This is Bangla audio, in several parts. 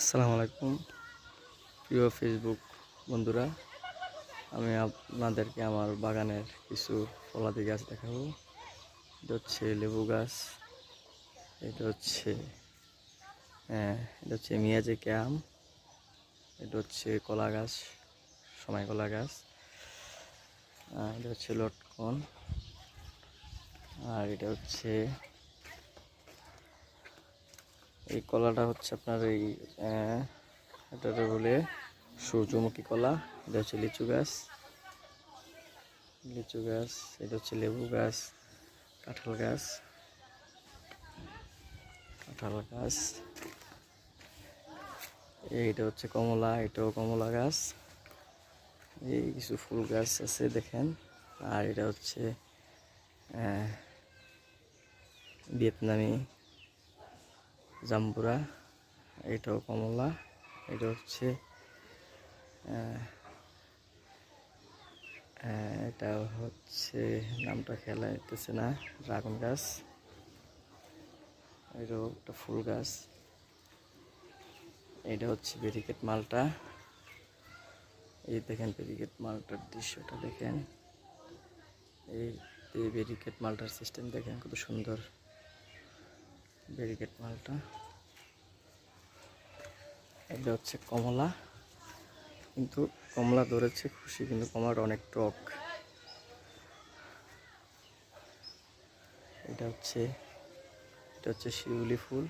আসসালামু আলাইকুম। প্রিয় ফেসবুক বন্ধুরা, আমি আপনাদেরকে আমার বাগানের কিছু ফলাদি গাছ দেখাবো। এটা হচ্ছে লেবু গাছ, এটা হচ্ছে হ্যাঁ এটা হচ্ছে মিয়াজেকে আম এটা হচ্ছে কলা গাছ, সময় কলা গাছ এটা হচ্ছে লটকন, আর এটা হচ্ছে এই কলাটা হচ্ছে আপনার এই এটাকে বলে সূর্যমুখী কলা, এটা হচ্ছে লিচু গাছ। লিচু গাছ, এটা হচ্ছে লেবু গাছ, কাঁঠাল গাছ। কাঁঠাল গাছ। এইটা হচ্ছে কমলা, এটাও কমলা গাছ। এই কিছু ফুল গাছ আছে, দেখেন। আর এটা হচ্ছে ভিয়েতনামি জাম্বুরা, এটাও কমলা, এটা হচ্ছে এটা হচ্ছে, নামটা খেলা যেতেছে না, ড্রাগন গাছ, এটাও একটা ফুল গাছ, এটা হচ্ছে ব্যারিকেড মালটা, এই দেখেন ব্যারিকেড মালটার দৃশ্যটা দেখেন, এই এই ব্যারিকেড মালটার সিস্টেম দেখেন কত সুন্দর। ব্যারিকেড মালটা। এটা হচ্ছে কমলা। কিন্তু কমলা ধরেছে খুশি, কিন্তু কমলাটা অনেক টক। এটা হচ্ছে এটা হচ্ছে শিউলি ফুল।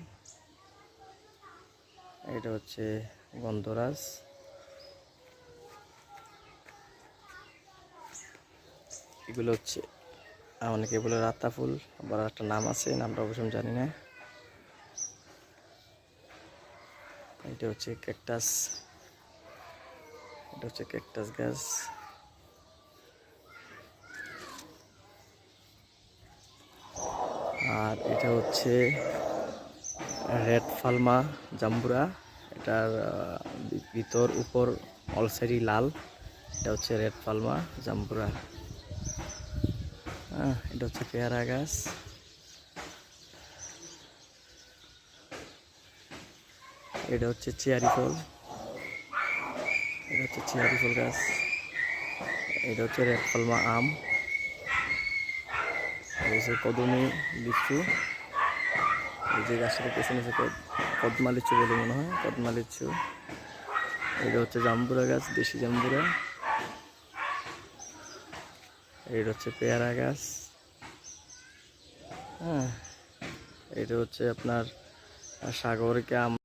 এটা হচ্ছে গন্ধরাজ। এগুলো হচ্ছে অনেকে বলে রাতা ফুল, আবার একটা নাম আছে, নামটা অবশ্য আমি জানি না। এটা হচ্ছে ক্যাকটাস এটা হচ্ছে ক্যাকটাস গাছ। আর এটা হচ্ছে রেড ফালমা জাম্বুরা। এটার ভিতর, উপর অল সাইডই লাল। এটা হচ্ছে রেড ফালমা জাম্বুরা। হ্যাঁ এটা হচ্ছে পেয়ারা গাছ। এটা হচ্ছে চেয়ারি ফল। এটা হচ্ছে চেয়ারি ফল গাছ। এটা হচ্ছে রেড ফলমা আম। হচ্ছে কদমি লিচু। এই যে গাছটার পেছনে কদ- কদমা লিচু বলে মনে হয়, কদমা লিচু। এটা হচ্ছে জাম্বুরা গাছ, দেশি জাম্বুরা। এটা হচ্ছে পেয়ারা গাছ। হ্যাঁ এটা হচ্ছে আপনার সাগরকে আম